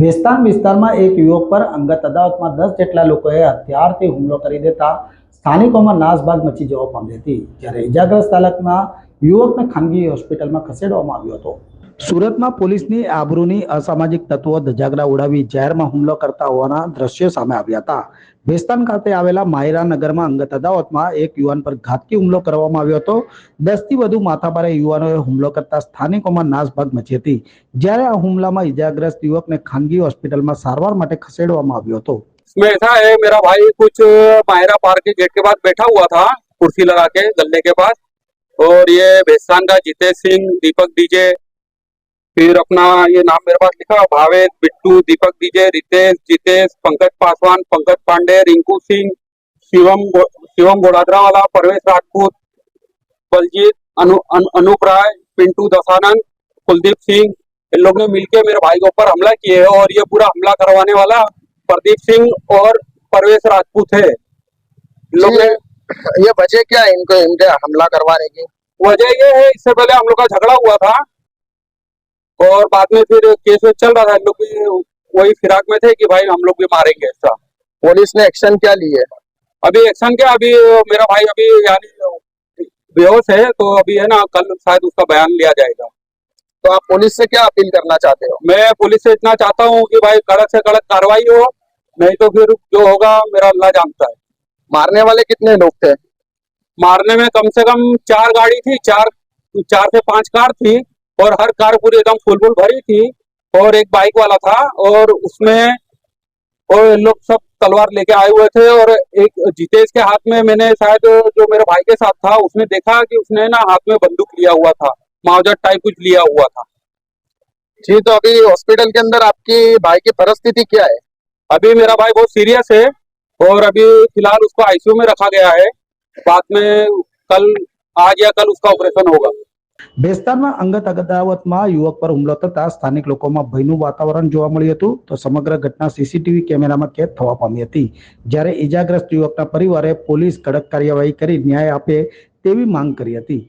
ભેસ્તાન વિસ્તારમાં એક યુવક પર અંગત અદાવતમાં દસ જેટલા લોકોએ હથિયારથી હુમલો કરી દેતા સ્થાનિકોમાં નાસભાગ મચી જવા પામી હતી. જ્યારે ઇજાગ્રસ્ત હાલતમાં યુવકને ખાનગી હોસ્પિટલમાં ખસેડવામાં આવ્યો હતો. સુરતમાં પોલીસની આબરૂની અસામાજિક તત્વો ધજાગરા ઉડાવી જાહેરમાં હુમલો કરતા હોવાના દ્રશ્યો સામે આવ્યા હતા ભેસ્તાન ખાતે આવેલા માયરા નગરમાં અંગત અદાવતમાં એક યુવાન પર ઘાતકી હુમલો કરવામાં આવ્યો હતો દસથી વધુ માથાભારે યુવાનોએ હુમલો કરતા સ્થાનિકોમાં નાસભાગ મચી હતી જ્યારે આ હુમલામાં ઇજાગ્રસ્ત યુવકને ખાનગી હોસ્પિટલમાં સારવાર માટે ખસેડવામાં આવ્યો હતો इसमें ऐसा है मेरा भाई कुछ मायरा पार्क के गेट के पास बैठा हुआ था कुर्सी लगा के गले के पास और ये भेस्तान का जितेश सिंह दीपक डीजे फिर अपना ये नाम मेरे पास लिखा भावेश बिट्टू दीपक डीजे रितेश जितेश पंकज पासवान पंकज पांडे रिंकू सिंह शिवम गो- शिवम गोड़ादरा वाला परवेश राजपूत बलजीत अनु, अनु, अनूप राय पिंटू दसानंद कुलदीप सिंह इन लोग ने मिलकर मेरे भाई के ऊपर हमला किए है और ये पूरा हमला करवाने वाला प्रदीप सिंह और परवेश राजपूत है। लोग ने ये ये वजह क्या है इनको इनके हमला करवाने की? वजह ये है इससे पहले हम लोग का झगड़ा हुआ था। और बाद में फिर केस वेस चल रहा था इन लोग भी वही फिराक में थे कि भाई हम लोग भी मारेंगे ऐसा। पुलिस ने एक्शन क्या ली है अभी एक्शन क्या अभी मेरा भाई अभी यानी बेहोश है तो अभी है ना कल शायद उसका बयान लिया जाएगा। तो आप पुलिस से क्या अपील करना चाहते हो? मैं पुलिस से इतना चाहता हूँ कि भाई कड़क से कड़क कार्रवाई हो नहीं तो फिर जो होगा मेरा अल्लाह जानता है। मारने वाले कितने लोग थे? मारने में कम से कम चार गाड़ी थी चार चार से पाँच कार थी। और हर कार पूरी एकदम फुल फुल भरी थी और एक बाइक वाला था और उसमें और लोग सब तलवार लेके आए हुए थे और एक जितेश के हाथ में मैंने शायद जो मेरे भाई के साथ था उसने देखा कि उसने ना हाथ में बंदूक लिया हुआ था मावजत टाइप कुछ लिया हुआ था। जी तो अभी हॉस्पिटल के अंदर आपकी भाई की परिस्थिति क्या है? अभी मेरा भाई बहुत सीरियस है और अभी फ़िलहाल उसको आईसीयू में रखा गया है। बाद में कल आज या कल उसका ऑपरेशन होगा। ભેસ્તાનમાં અંગત અદાવતમાં યુવક પર હુમલો થતા સ્થાનિક લોકોમાં ભયનું વાતાવરણ જોવા મળ્યું હતું, તો સમગ્ર ઘટના સીસીટીવી કેમેરામાં કેદ થવા પામી હતી. જ્યારે ઇજાગ્રસ્ત યુવકના પરિવારે પોલીસ કડક કાર્યવાહી કરી ન્યાય આપે તેવી માંગ કરી હતી.